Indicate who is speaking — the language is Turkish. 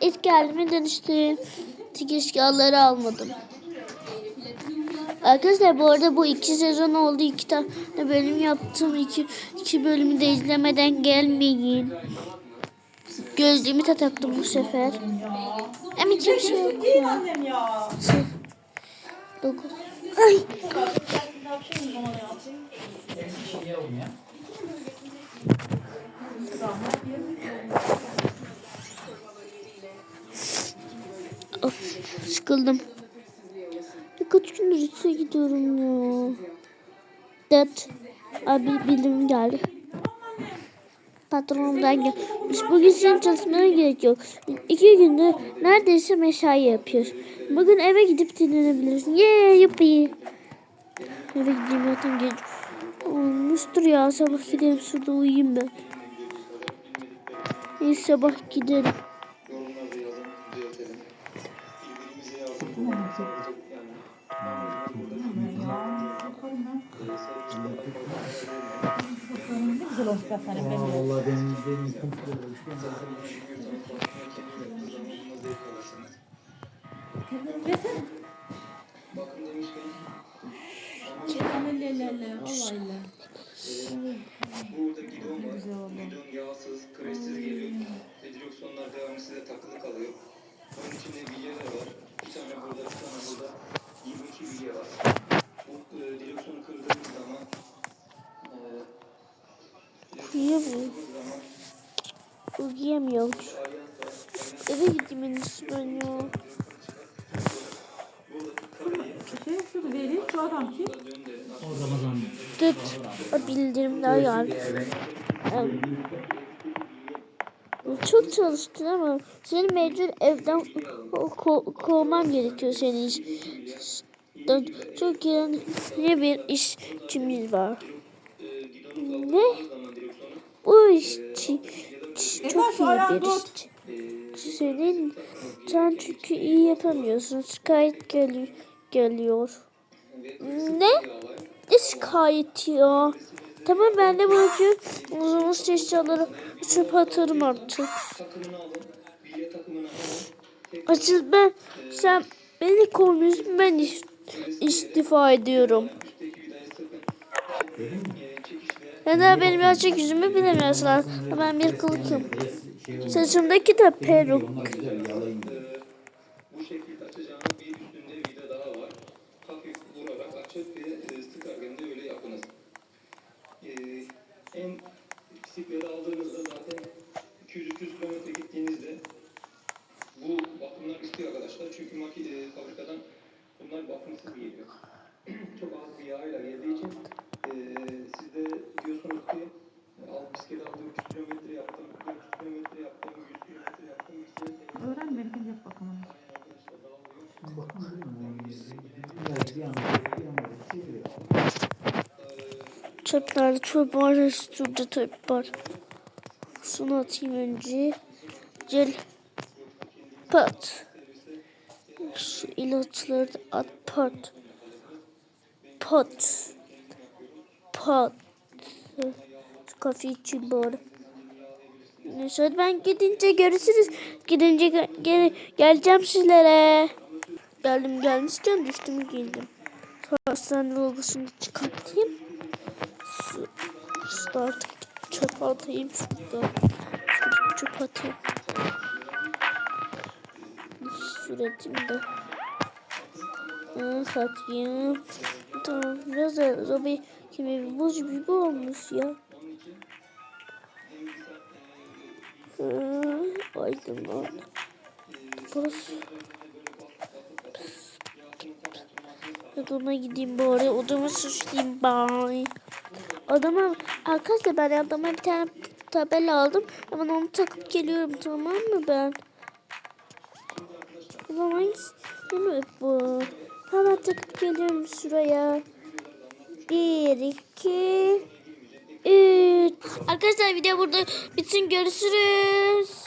Speaker 1: eski halime dönüştüm. Çünkü eşyaları almadım. Arkadaşlar bu arada bu iki sezon oldu. iki tane bölüm yaptım. İki, iki bölümü de izlemeden gelmeyin. Gözlüğümü de taktım bu sefer. Ama kimse yok ya.
Speaker 2: Annem ya.
Speaker 1: Dokuz. Ay. Sıkıldım. Birkaç gündür işe gidiyorum ya. Dört. Abi bildirim geldi. Patronumdan gelmiş. Bugün senin çalışmana gerek yok. İki gündür neredeyse mesai yapıyoruz. Bugün eve gidip dinlenebilirsin. Yeee yuppi. Eve gideyim zaten geç. Olmuştur ya sabah gidelim şurada uyuyayım ben. İyi sabah gidelim.
Speaker 2: Ne güzel olmuş benim.
Speaker 3: Vallahi benim benim komple olmuş.
Speaker 2: Desene. Amelyelerle, olayla.
Speaker 4: Gidon var. Gidon yağsız, kresiz geliyor. Ve direksiyonlar devamlı size takılı kalıyor. Onun içinde bilyeler var. Bir tane burada, bir tane burada. 22 bilye var. Bu e, direksiyonu kırdığınız zaman e,
Speaker 1: Niye bu? Uyuyamıyorum. Eve gideyim en iyisi ben ya.
Speaker 2: Şey şunu vereyim, şu adam kim?
Speaker 3: O Ramazan.
Speaker 1: Dıt. O bildirimler geldi. Evet. Çok çalıştın ama seni mecbur evden ko- kovmam gerekiyor senin işten. Çok iyi bir işçimiz var. Ne? Bu işçi çok iyi bir işçi. Senin sen çünkü iyi yapamıyorsun. Şikayet gel geliyor. Ne? Ne şikayet ya? Tamam ben de bugün uzun eşyaları çöpe atarım artık. Açıl ben sen beni kovmuyorsun ben iş, istifa ediyorum. Ya da benim gerçek yüzümü bilemiyorsun. Ha, Ben bir kılıkım. Saçımdaki de peruk.
Speaker 4: bu şekilde açacağınız bir üstünde vida daha var. Hafif vurarak açıp ve
Speaker 1: Çöplerde çöp var. Şurada çöp var. Şunu atayım önce. Gel. Pat. Şu ilaçları da at. Pat. Pat. Pat. Şu kahve için bari. Neyse ben gidince görüşürüz. Gidince ge- gel geleceğim sizlere. Geldim gelmişken düştüm geldim. Hastane logosunu çıkartayım. Şu, şu artık çöp atayım şurada. Şurada çöp atayım. Suratımda. Ah atayım. Tamam biraz da zobi gibi buz gibi olmuş ya. Ah, Aydınlan. Burası. Odama gideyim bari. Odama suçlayayım bari. Adama arkadaşlar ben adama bir tane tabela aldım. Hemen onu takıp geliyorum tamam mı ben? O zaman mi bu? Hemen takıp geliyorum şuraya. Bir, iki, üç. Arkadaşlar video burada bitsin. Görüşürüz.